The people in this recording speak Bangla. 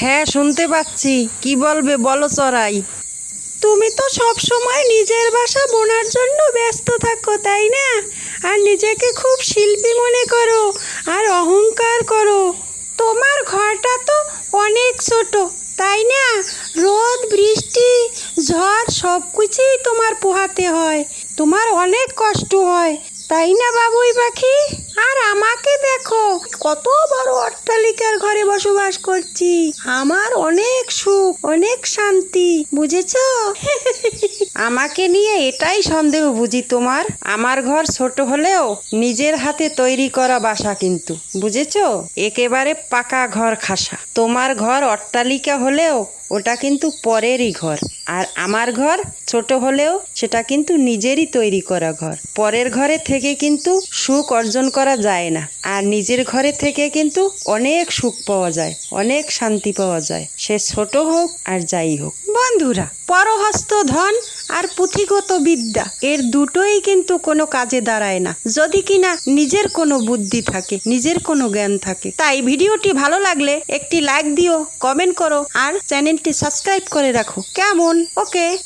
হ্যাঁ শুনতে পাচ্ছি। কি বলবে বলো চড়াই। তুমি তো সব সময় নিজের বাসা বোনার জন্য ব্যস্ত থাকো, তাই না? আর নিজেকে খুব শিল্পী মনে করো, আর অহংকার করো। তোমার ঘরটা তো অনেক ছোট, তাই না? রোদ, বৃষ্টি, ঝড়, সব কিছুই তোমার পোহাতে হয়। তোমার অনেক কষ্ট হয়, তাই না বাবুই পাখি? আর আমাকে দেখো, কত বড় অট্টালিকার ঘরে বসবাস করছি। আমার অনেক সুখ অনেক শান্তি বুঝেছ? আমাকে নিয়ে এটাই সন্দেহ বুঝি তোমার? আমার ঘর ছোট হলেও নিজের হাতে তৈরি করা বাসা কিন্তু, বুঝেছ? একেবারে পাকা ঘর খাসা। তোমার ঘর অট্টালিকা হলেও ওটা কিন্তু পরেরই ঘর, আর আমার ঘর ছোট হলেও সেটা কিন্তু নিজেরই তৈরি করা ঘর। পরের ঘরে থেকে কিন্তু সুখ অর্জন করা যায় না, আর নিজের ঘরে থেকে কিন্তু অনেক সুখ পাওয়া যায়, অনেক শান্তি পাওয়া যায়। সে ছোট হোক আর যাই হোক। বন্ধুরা, পরহস্ত ধন আর পুঁথিগত বিদ্যা, এর দুটোই কিন্তু কোনো কাজে দাঁড়ায় না। যদি কিনা নিজের কোনো বুদ্ধি থাকে, নিজের কোনো জ্ঞান থাকে। তাই ভিডিওটি ভালো লাগলে একটি লাইক দিও, কমেন্ট করো, আর চ্যানেলটি সাবস্ক্রাইব করে রাখো। কেমন? ওকে।